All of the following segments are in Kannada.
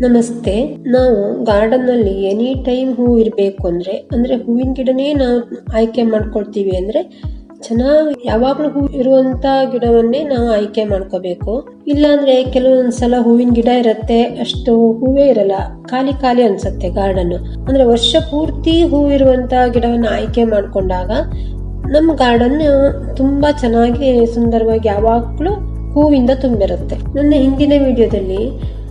ನಮಸ್ತೆ. ನಾವು ಗಾರ್ಡನ್ನಲ್ಲಿ ಎನಿ ಟೈಮ್ ಹೂ ಇರಬೇಕು ಅಂದ್ರೆ ಅಂದ್ರೆ ಹೂವಿನ ಗಿಡನೇ ನಾವು ಆಯ್ಕೆ ಮಾಡ್ಕೊಳ್ತೀವಿ ಅಂದ್ರೆ ಚೆನ್ನಾಗಿ ಯಾವಾಗ್ಲೂ ಹೂ ಇರುವಂತ ಗಿಡವನ್ನೇ ನಾವು ಆಯ್ಕೆ ಮಾಡ್ಕೋಬೇಕು. ಇಲ್ಲಾಂದ್ರೆ ಕೆಲವೊಂದ್ಸಲ ಹೂವಿನ ಗಿಡ ಇರತ್ತೆ, ಅಷ್ಟು ಹೂವೇ ಇರಲ್ಲ. ಖಾಲಿ ಖಾಲಿ ಅನ್ಸತ್ತೆ ಗಾರ್ಡನ್ ಅಂದ್ರೆ ವರ್ಷ ಪೂರ್ತಿ ಹೂ ಇರುವಂತ ಗಿಡವನ್ನ ಆಯ್ಕೆ ಮಾಡ್ಕೊಂಡಾಗ ನಮ್ಮ ಗಾರ್ಡನ್ ತುಂಬಾ ಚೆನ್ನಾಗಿ ಸುಂದರವಾಗಿ ಯಾವಾಗ್ಲೂ ಹೂವಿಂದ ತುಂಬಿರುತ್ತೆ. ನನ್ನ ಹಿಂದಿನ ವಿಡಿಯೋದಲ್ಲಿ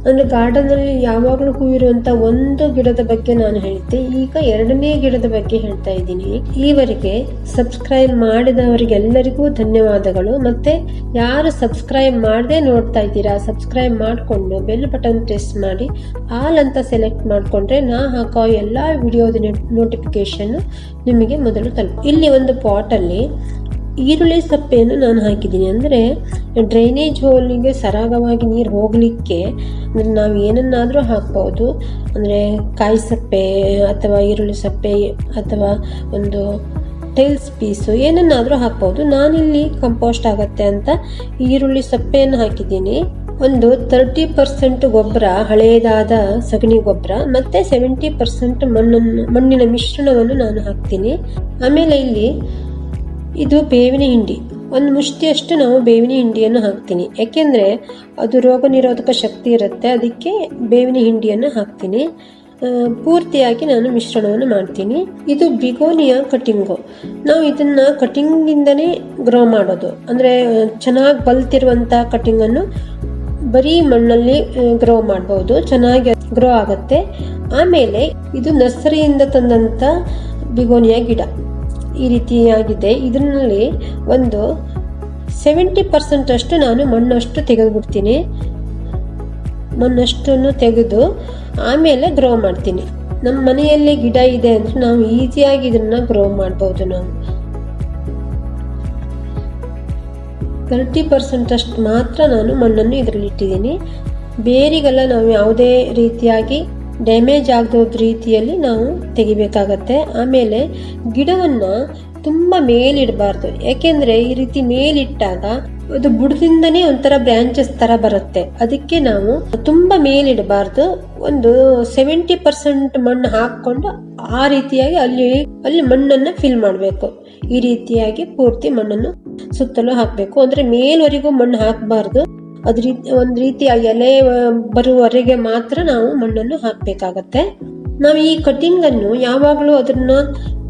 ಅಂದ್ರೆ ಗಾರ್ಡನ್ ಅಲ್ಲಿ ಯಾವಾಗಲೂ ಹೂವಿರುವಂಥ ಒಂದು ಗಿಡದ ಬಗ್ಗೆ ನಾನು ಹೇಳಿದ್ದೆ ಈಗ ಎರಡನೇ ಗಿಡದ ಬಗ್ಗೆ ಹೇಳ್ತಾ ಇದ್ದೀನಿ. ಈವರೆಗೆ ಸಬ್ಸ್ಕ್ರೈಬ್ ಮಾಡಿದವರಿಗೆಲ್ಲರಿಗೂ ಧನ್ಯವಾದಗಳು. ಮತ್ತೆ ಯಾರು ಸಬ್ಸ್ಕ್ರೈಬ್ ಮಾಡದೆ ನೋಡ್ತಾ ಇದ್ದೀರಾ, ಸಬ್ಸ್ಕ್ರೈಬ್ ಮಾಡಿಕೊಂಡು ಬೆಲ್ ಬಟನ್ ಪ್ರೆಸ್ ಮಾಡಿ. ಆಲ್ ಅಂತ ಸೆಲೆಕ್ಟ್ ಮಾಡಿಕೊಂಡ್ರೆ ನಾ ಹಾಕೋ ಎಲ್ಲಾ ವಿಡಿಯೋದ ನೋಟಿಫಿಕೇಶನ್ ನಿಮಗೆ ಮೊದಲು ತಲುಪ ಇಲ್ಲಿ ಒಂದು ಪಾಟ್ ಅಲ್ಲಿ ಈರುಳ್ಳಿ ಸಪ್ಪೆಯನ್ನು ನಾನು ಹಾಕಿದ್ದೀನಿ. ಅಂದರೆ ಡ್ರೈನೇಜ್ ಹೋಲಿಗೆ ಸರಾಗವಾಗಿ ನೀರು ಹೋಗಲಿಕ್ಕೆ ಅಂದರೆ ನಾವು ಏನನ್ನಾದರೂ ಹಾಕ್ಬೋದು. ಅಂದರೆ ಕಾಯಿ ಸಪ್ಪೆ ಅಥವಾ ಈರುಳ್ಳಿ ಸಪ್ಪೆ ಅಥವಾ ಒಂದು ಟೈಲ್ಸ್ ಪೀಸು ಏನನ್ನಾದರೂ ಹಾಕ್ಬೋದು. ನಾನಿಲ್ಲಿ ಕಂಪೋಸ್ಟ್ ಆಗುತ್ತೆ ಅಂತ ಈರುಳ್ಳಿ ಸಪ್ಪೆಯನ್ನು ಹಾಕಿದ್ದೀನಿ. ಒಂದು ತರ್ಟಿ ಪರ್ಸೆಂಟ್ ಗೊಬ್ಬರ ಹಳೆಯದಾದ ಸಗಣಿ ಗೊಬ್ಬರ ಮತ್ತೆ ಸೆವೆಂಟಿ ಪರ್ಸೆಂಟ್ ಮಣ್ಣನ್ನು ಮಣ್ಣಿನ ಮಿಶ್ರಣವನ್ನು ನಾನು ಹಾಕ್ತೀನಿ. ಆಮೇಲೆ ಇಲ್ಲಿ ಇದು ಬೇವಿನ ಹಿಂಡಿ. ಒಂದು ಮುಷ್ಟಿಯಷ್ಟು ನಾವು ಬೇವಿನ ಹಿಂಡಿಯನ್ನು ಹಾಕ್ತೀನಿ. ಯಾಕೆಂದರೆ ಅದು ರೋಗ ನಿರೋಧಕ ಶಕ್ತಿ ಇರುತ್ತೆ. ಅದಕ್ಕೆ ಬೇವಿನ ಹಿಂಡಿಯನ್ನು ಹಾಕ್ತೀನಿ. ಪೂರ್ತಿಯಾಗಿ ನಾನು ಮಿಶ್ರಣವನ್ನು ಮಾಡ್ತೀನಿ. ಇದು ಬಿಗೋನಿಯ ಕಟಿಂಗು. ನಾವು ಇದನ್ನು ಕಟಿಂಗಿಂದನೇ ಗ್ರೋ ಮಾಡೋದು. ಅಂದರೆ ಚೆನ್ನಾಗಿ ಬಲ್ತಿರುವಂಥ ಕಟಿಂಗನ್ನು ಬರೀ ಮಣ್ಣಲ್ಲಿ ಗ್ರೋ ಮಾಡ್ಬೋದು. ಚೆನ್ನಾಗಿ ಗ್ರೋ ಆಗುತ್ತೆ. ಆಮೇಲೆ ಇದು ನರ್ಸರಿಯಿಂದ ತಂದಂಥ ಬಿಗೋನಿಯ ಗಿಡ. ಈ ರೀತಿಯಾಗಿದೆ. ಇದರಲ್ಲಿ ಒಂದು ಸೆವೆಂಟಿ ಪರ್ಸೆಂಟ್ ಅಷ್ಟು ನಾನು ಮಣ್ಣಷ್ಟು ತೆಗೆದುಬಿಡ್ತೀನಿ. ಮಣ್ಣಷ್ಟನ್ನು ತೆಗೆದು ಆಮೇಲೆ ಗ್ರೋ ಮಾಡ್ತೀನಿ. ನಮ್ಮ ಮನೆಯಲ್ಲಿ ಗಿಡ ಇದೆ ಅಂದರೆ ನಾವು ಈಸಿಯಾಗಿ ಇದನ್ನು ಗ್ರೋ ಮಾಡ್ಬೋದು ನಾವು. ತರ್ಟಿ ಪರ್ಸೆಂಟ್ ಅಷ್ಟು ಮಾತ್ರ ನಾನು ಮಣ್ಣನ್ನು ಇದರಲ್ಲಿ ಇಟ್ಟಿದ್ದೀನಿ. ಬೇರಿಗೆಲ್ಲ ನಾವು ಯಾವುದೇ ರೀತಿಯಾಗಿ ಡ್ಯಾಮೇಜ್ ಆಗದೋದ ರೀತಿಯಲ್ಲಿ ನಾವು ತೆಗಿಬೇಕಾಗತ್ತೆ. ಆಮೇಲೆ ಗಿಡವನ್ನ ತುಂಬ ಮೇಲಿಡಬಾರ್ದು. ಯಾಕೆಂದ್ರೆ ಈ ರೀತಿ ಮೇಲಿಟ್ಟಾಗ ಅದು ಬುಡದಿಂದನೇ ಒಂಥರ ಬ್ರಾಂಚಸ್ ತರ ಬರುತ್ತೆ. ಅದಕ್ಕೆ ನಾವು ತುಂಬಾ ಮೇಲಿಡಬಾರ್ದು. ಒಂದು ಸೆವೆಂಟಿ ಪರ್ಸೆಂಟ್ ಮಣ್ಣು ಹಾಕೊಂಡು ಆ ರೀತಿಯಾಗಿ ಅಲ್ಲಿ ಅಲ್ಲಿ ಮಣ್ಣನ್ನ ಫಿಲ್ ಮಾಡಬೇಕು. ಈ ರೀತಿಯಾಗಿ ಪೂರ್ತಿ ಮಣ್ಣನ್ನು ಸುತ್ತಲೂ ಹಾಕಬೇಕು. ಅಂದ್ರೆ ಮೇಲ್ವರೆಗೂ ಮಣ್ಣು ಹಾಕಬಾರ್ದು. ಅದ್ ರೀತಿ, ಒಂದು ರೀತಿಯ ಎಲೆ ಬರುವವರೆಗೆ ಮಾತ್ರ ನಾವು ಮಣ್ಣನ್ನು ಹಾಕ್ಬೇಕಾಗತ್ತೆ. ನಾವು ಈ ಕಟಿಂಗ್ ಅನ್ನು ಯಾವಾಗಲೂ ಅದನ್ನ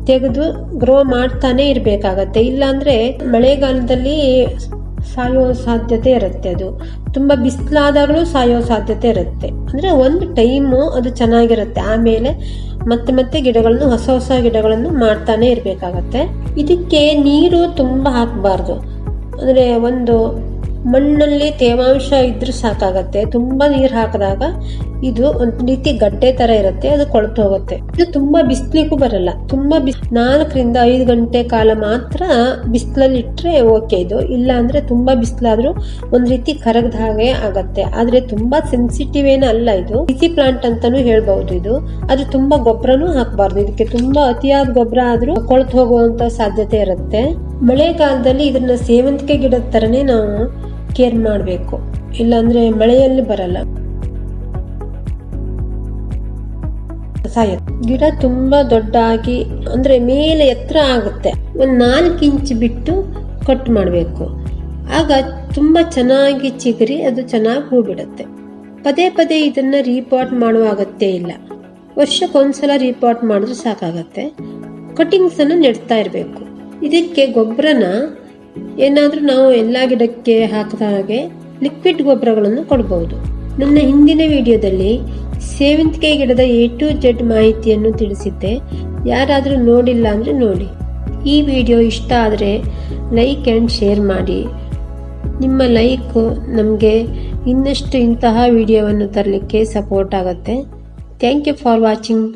ತೆಗೆದು ಗ್ರೋ ಮಾಡ್ತಾನೆ ಇರಬೇಕಾಗತ್ತೆ. ಇಲ್ಲಾಂದ್ರೆ ಮಳೆಗಾಲದಲ್ಲಿ ಸಾಯೋ ಸಾಧ್ಯತೆ ಇರುತ್ತೆ ಅದು. ತುಂಬಾ ಬಿಸಿಲಾದಾಗಲೂ ಸಾಯೋ ಸಾಧ್ಯತೆ ಇರುತ್ತೆ. ಅಂದ್ರೆ ಒಂದು ಟೈಮು ಅದು ಚೆನ್ನಾಗಿರುತ್ತೆ. ಆಮೇಲೆ ಮತ್ತೆ ಮತ್ತೆ ಗಿಡಗಳನ್ನು, ಹೊಸ ಹೊಸ ಗಿಡಗಳನ್ನು ಮಾಡ್ತಾನೆ ಇರಬೇಕಾಗತ್ತೆ. ಇದಕ್ಕೆ ನೀರು ತುಂಬಾ ಹಾಕಬಾರ್ದು. ಅಂದ್ರೆ ಒಂದು ಮಣ್ಣಲ್ಲಿ ತೇವಾಂಶ ಇದ್ರೂ ಸಾಕಾಗತ್ತೆ. ತುಂಬಾ ನೀರು ಹಾಕಿದಾಗ ಇದು ಒಂದ್ ರೀತಿ ಗಡ್ಡೆ ತರ ಇರುತ್ತೆ, ಅದು ಕೊಳತು ಹೋಗುತ್ತೆ. ಇದು ತುಂಬಾ ಬಿಸ್ಲಿಗೂ ಬರಲ್ಲ. ತುಂಬಾ ಬಿಸ್, ನಾಲ್ಕರಿಂದ ಐದು ಗಂಟೆ ಕಾಲ ಮಾತ್ರ ಬಿಸಿಲಲ್ಲಿ ಇಟ್ರೆ ಓಕೆ ಇದು. ಇಲ್ಲ ಅಂದ್ರೆ ತುಂಬಾ ಬಿಸಿಲಾದ್ರೂ ಒಂದ್ ರೀತಿ ಕರಗದ ಹಾಗೆ ಆಗತ್ತೆ. ಆದ್ರೆ ತುಂಬಾ ಸೆನ್ಸಿಟಿವ್ ಏನು ಅಲ್ಲ ಇದು. ಬಿಸಿ ಪ್ಲಾಂಟ್ ಅಂತಾನು ಹೇಳ್ಬಹುದು ಇದು. ಅದು ತುಂಬಾ ಗೊಬ್ಬರನೂ ಹಾಕಬಾರ್ದು. ಇದಕ್ಕೆ ತುಂಬಾ ಅತಿಯಾದ ಗೊಬ್ಬರ ಆದ್ರೂ ಕೊಳತು ಹೋಗುವಂತ ಸಾಧ್ಯತೆ ಇರುತ್ತೆ. ಮಳೆಗಾಲದಲ್ಲಿ ಇದನ್ನ ಸೇವಂತಿಗೆ ಗಿಡದ ತರನೇ ನಾವು ಕೇರ್ ಮಾಡಬೇಕು. ಇಲ್ಲಾಂದ್ರೆ ಮಳೆಯಲ್ಲಿ ಬರಲ್ಲ. ಸಾಯ ಗಿಡ ತುಂಬಾ ದೊಡ್ಡಾಗಿ, ಅಂದ್ರೆ ಮೇಲೆ ಎತ್ತರ ಆಗುತ್ತೆ. ಒಂದು ನಾಲ್ಕು ಇಂಚ್ ಬಿಟ್ಟು ಕಟ್ ಮಾಡಬೇಕು. ಆಗ ತುಂಬಾ ಚೆನ್ನಾಗಿ ಚಿಗುರಿ, ಅದು ಚೆನ್ನಾಗಿ ಹೂ ಬಿಡುತ್ತೆ ಪದೇ ಪದೇ ಇದನ್ನ ರೀಪಾಟ್ ಮಾಡುವ ಅಗತ್ಯ ಇಲ್ಲ. ವರ್ಷಕ್ಕೊಂದ್ಸಲ ರೀಪಾಟ್ ಮಾಡಿದ್ರೆ ಸಾಕಾಗತ್ತೆ. ಕಟಿಂಗ್ಸ್ ಅನ್ನು ನೆಡ್ತಾ ಇರಬೇಕು. ಇದಕ್ಕೆ ಗೊಬ್ಬರನ ಏನಾದ್ರೂ ನಾವು ಎಲ್ಲ ಗಿಡಕ್ಕೆ ಹಾಕದ ಹಾಗೆ ಲಿಕ್ವಿಡ್ ಗೊಬ್ಬರಗಳನ್ನು ಕೊಡಬಹುದು ನನ್ನ ಹಿಂದಿನ ವಿಡಿಯೋದಲ್ಲಿ ಸೇವಂತಿಗೆ ಗಿಡದ ಎ ಟು ಜೆಡ್ ಮಾಹಿತಿಯನ್ನು ತಿಳಿಸಿದ್ದೆ. ಯಾರಾದರೂ ನೋಡಿಲ್ಲ ಅಂದ್ರೆ ನೋಡಿ. ಈ ವಿಡಿಯೋ ಇಷ್ಟ ಆದರೆ ಲೈಕ್ ಆ್ಯಂಡ್ ಶೇರ್ ಮಾಡಿ. ನಿಮ್ಮ ಲೈಕ್ ನಮಗೆ ಇನ್ನಷ್ಟು ಇಂತಹ ವಿಡಿಯೋವನ್ನು ತರಲಿಕ್ಕೆ ಸಪೋರ್ಟ್ ಆಗುತ್ತೆ. Thank you for watching